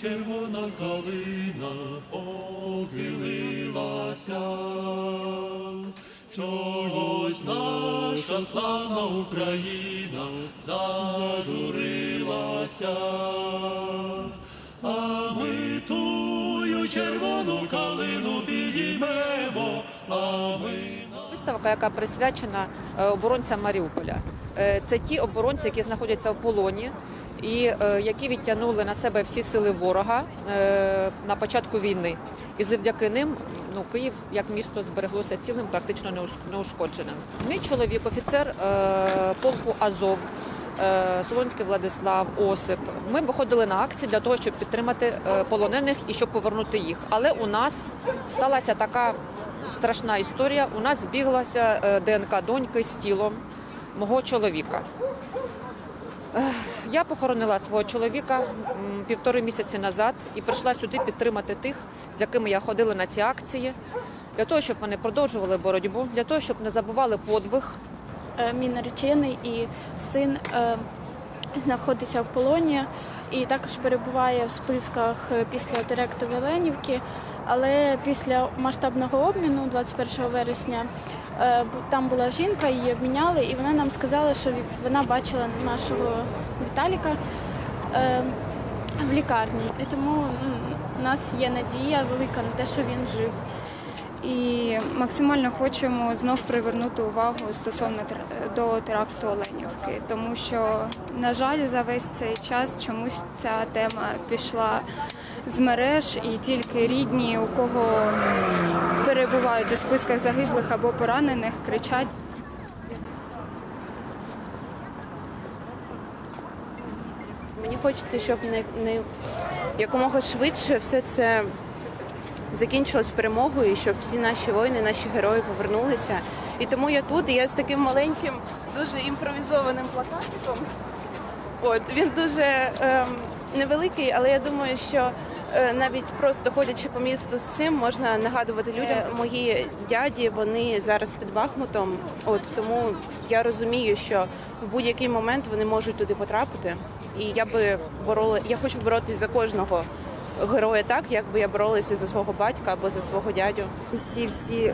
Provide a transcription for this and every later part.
червона калина похилилася. Чогось наша славна Україна зажурилася, а ми тую червону калину підіймемо, а ми Виставка, яка присвячена е, оборонцям Маріуполя. Е, Це ті оборонці, які знаходяться в полоні і е, які відтягнули на себе всі сили ворога е, на початку війни. І завдяки ним ну, Київ як місто збереглося цілим, практично неушкодженим. Мій чоловік, офіцер е, полку Азов. Солонський Владислав, Осип. Ми виходили на акції для того, щоб підтримати полонених і щоб повернути їх. Але у нас сталася така страшна історія. У нас збіглася ДНК доньки з тілом мого чоловіка. Я похоронила свого чоловіка півтори місяці назад і прийшла сюди підтримати тих, з якими я ходила на ці акції, для того, щоб вони продовжували боротьбу, для того, щоб не забували подвиг. Е, Мій наречений і син е, знаходиться в полоні і також перебуває в списках е, після теракту в. Але після масштабного обміну 21 вересня е, там була жінка, її обміняли, і вона нам сказала, що вона бачила нашого Віталіка е, в лікарні. І тому у нас є надія велика на те, що він жив. І максимально хочемо знов привернути увагу стосовно до теракту Оленівки, тому що, на жаль, за весь цей час чомусь ця тема пішла з мереж, і тільки рідні, у кого перебувають у списках загиблих або поранених, кричать. Мені хочеться, щоб не, не якомога швидше все це закінчилось перемогою, щоб всі наші воїни, наші герої повернулися. І тому я тут, і я з таким маленьким, дуже імпровізованим плакатиком. От він дуже ем, невеликий, але я думаю, що е, навіть просто ходячи по місту з цим, можна нагадувати людям. Мої дяді вони зараз під Бахмутом. От тому я розумію, що в будь-який момент вони можуть туди потрапити. І я би борола, я хочу боротись за кожного героя так, як би я боролася за свого батька або за свого дядю. Усі всі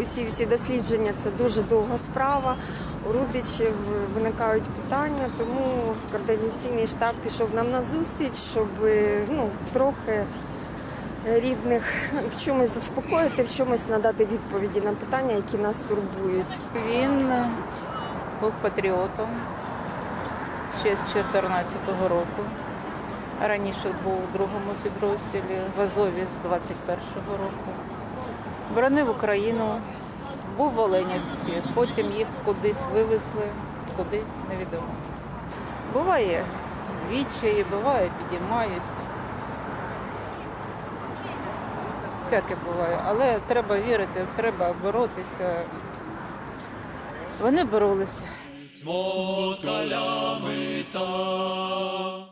усі всі дослідження це дуже довга справа. У родичів виникають питання, тому координаційний штаб пішов нам на зустріч, щоб ну трохи рідних в чомусь заспокоїти, в чомусь надати відповіді на питання, які нас турбують. Він був патріотом ще з 2014 року. Раніше був у другому підрозділі в Азові з 21-го року. Боронив Україну, був в Оленівці, потім їх кудись вивезли, куди невідомо. Буває відчаї, буває, підіймаюсь. Всяке буває, але треба вірити, треба боротися. Вони боролися. з москалями там.